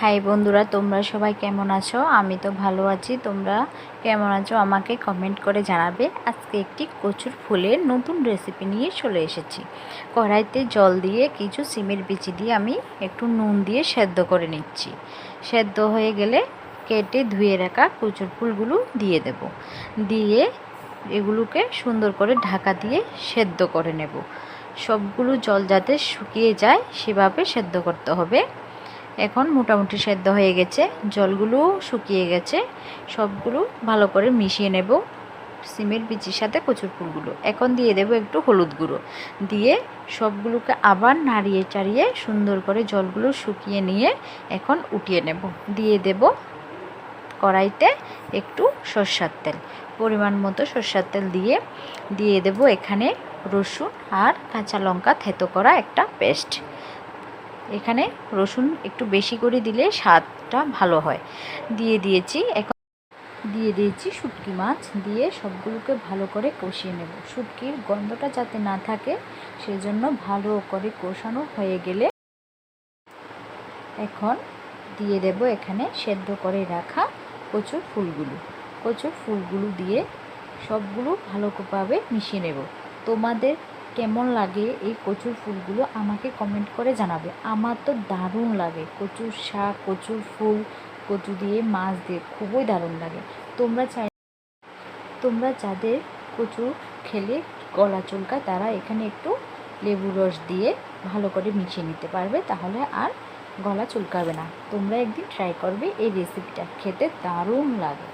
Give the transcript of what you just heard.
High বন্ধুরা, তোমরা সবাই কেমন আছো? আমি তো ভালো আছি। তোমরা কেমন আছো? আমাকে কমেন্ট করে জানাবে। আজকে একটি কচুর ফুলের নতুন রেসিপি নিয়ে চলে এসেছি। কড়াইতে জল দিয়ে কিছু সিমের বিচি দিয়ে আমি একটু নুন দিয়ে সেদ্ধ করে নিচ্ছি। সেদ্ধ হয়ে গেলে কেটে ধুয়ে রাখা কচুর ফুলগুলো দিয়ে দেব। দিয়ে এগুলোকে সুন্দর করে ঢাকা দিয়ে সেদ্ধ করে নেব। সবগুলো জল যাতে শুকিয়ে যায়, সেভাবে সেদ্ধ করতে হবে। এখন মোটামুটি সেদ্ধ হয়ে গেছে। জলগুলো শুকিয়ে গেছে। সবগুলো ভালো করে মিশিয়ে নেব। সিমের বিচির সাথে কচুর ফুলগুলো এখন দিয়ে দেব একটু হলুদ গুঁড়ো। দিয়ে সবগুলোকে আবার নাড়িয়ে চাড়িয়ে সুন্দর করে জলগুলো শুকিয়ে নিয়ে এখন উঠিয়ে নেব। দিয়ে দেব কড়াইতে একটু সর্ষার তেল। পরিমাণ মতো সর্ষার তেল দিয়ে দিয়ে দেব এখানে রসুন আর কাঁচা লঙ্কা থেতো করা একটা পেস্ট। এখানে রসুন একটু বেশি করে দিলে স্বাদটা ভালো হয়। দিয়ে দিয়েছি এখন দিয়ে দিয়েছি শুটকি মাছ। দিয়ে সবগুলোকে ভালো করে কষিয়ে নেব। শুটকির গন্ধটা যাতে না থাকে, সেজন্য ভালো করে কষানো হয়ে গেলে এখন দিয়ে দেব এখানে সেদ্ধ করে রাখা কচুর ফুলগুলো। কচুর ফুলগুলো দিয়ে সবগুলো ভালোভাবে মিশিয়ে নেব। তোমাদের কেমন লাগে এই কচুর ফুলগুলো আমাকে কমেন্ট করে জানাবে। আমার তো দারুণ লাগে। কচুর শাক, কচুর ফুল, কচু দিয়ে, মাছ দিয়ে খুবই দারুণ লাগে। তোমরা চাই, তোমরা যাদের কচু খেলে গলা চুলকায় তারা এখানে একটু লেবু রস দিয়ে ভালো করে মিশিয়ে নিতে পারবে, তাহলে আর গলা চুলকাবে না। তোমরা একদিন ট্রাই করবে এই রেসিপিটা খেতে দারুণ লাগে।